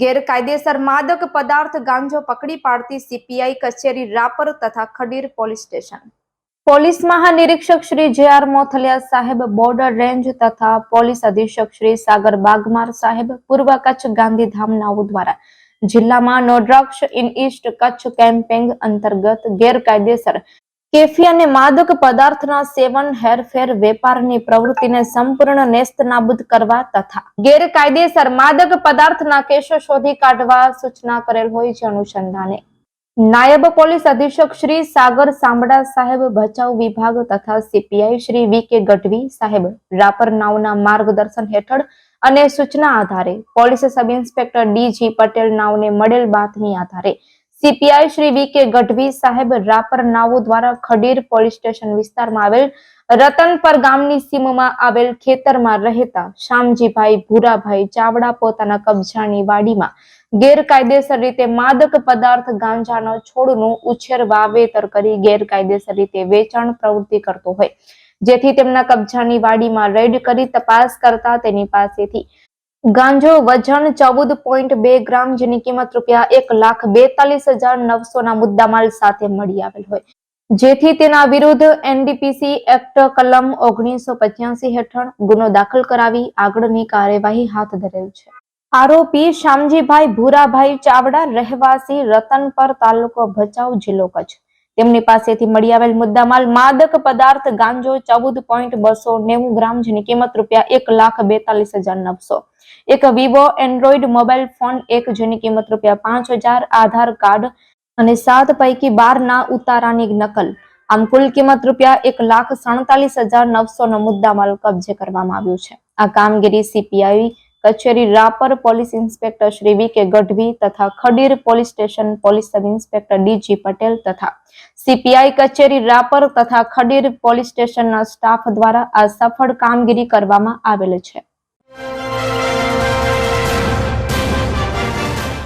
ગેરકાયદેસર માદક પદાર્થ ગાંજો પકડી પાડતી સીપીઆઈ કચેરી રાપર તથા ખડીર પોલીસ સ્ટેશન. પોલીસ મહાનિરીક્ષક શ્રી જે આર મોથલિયા સાહેબ બોર્ડર રેન્જ તથા પોલીસ અધિક્ષક શ્રી સાગર બાગમાર સાહેબ પૂર્વ કચ્છ ગાંધીધામ નાઉ દ્વારા જિલ્લામાં no drugs in East Kutch campaign અંતર્ગત ગેરકાયદેસર કેફી અને માદક પદાર્થના સેવન, હેરફેર, વેપારની પ્રવૃત્તિને સંપૂર્ણ નેસ્તનાબૂદ કરવા તથા ગેરકાયદેસર માદક પદાર્થના કેસો શોધી કાઢવા સૂચના કરેલ હોય છે અનુસંધાને. નાયબ પોલીસ અધિક્ષક શ્રી સાગર સાંબડા સાહેબ, બચાવ વિભાગ તથા CPI Shri V K Gadhvi સાહેબ, રાપર નાવના માર્ગદર્શન હેઠળ અને સૂચના આધારે police sub inspector D Patel નાવને મળેલ બાતમી આધારે CPI Shri V K Gadhvi સાહેબ રાપર નાવો દ્વારા ખડીર પોલીસ સ્ટેશન વિસ્તારમાં આવેલ રતનપર ગામની સીમમાં આવેલ ખેતરમાં રહેતા શામજીભાઈ ભૂરાભાઈ ચાવડા પોતાના કબજાની વાડીમાં ગેરકાયદેસર રીતે માદક પદાર્થ ગાંજાનો છોડનું ઉછેર વાવેતર કરી ગેરકાયદેસર રીતે વેચાણ પ્રવૃત્તિ કરતો હોય. જેથી તેમના કબજાની વાડીમાં રેડ કરી તપાસ કરતા તેની પાસેથી ગાંજો વજન ચૌદ પોઈન્ટ બે ગ્રામ, જેની કિંમત રૂપિયા એક લાખ બેતાલીસ હજાર નવસોના મુદ્દામાલ સાથે મળી આવેલ હોય. જેથી તેના વિરુદ્ધ એનડીપીસી એક્ટ કલમ ઓગણીસો પચ્યાસી હેઠળ ગુનો દાખલ કરાવી આગળની કાર્યવાહી હાથ ધરેલ છે. આરોપી શામજીભાઈ ભૂરાભાઈ ચાવડા રહેવાસી રતનપર તાલુકો ભચાઉ જિલ્લો કચ્છ. તેમની પાસેથી મળી આવેલ મુદ્દામાલ માદક પદાર્થ ગાંજો ચૌદ પોઈન્ટ બસો નેવું ગ્રામ, જેની કિંમત રૂપિયા એક લાખ બેતાલીસ હજાર નવસો. એક વિવો એન્ડ્રોઈડ મોબાઈલ ફોન એક, જેની કિંમત રૂપિયા પાંચ હજાર, આધાર કાર્ડ અને સાત પૈકી બાર ના ઉતારાની નકલ. આમ કુલ કિંમત રૂપિયા એક લાખ સડતાલીસ હજાર નવસો નો મુદ્દામાલ કબજે કરવામાં આવ્યું છે. આ કામગીરી સીપીઆઈ કચેરી Rapar police inspector Shri V K Gadhvi તથા Khadir police station police sub inspector D G Patel તથા સીપીઆઈ કચેરી રાપર તથા ખડીર પોલીસ સ્ટેશનના સ્ટાફ દ્વારા આ સફળ કામગીરી કરવામાં આવેલ છે.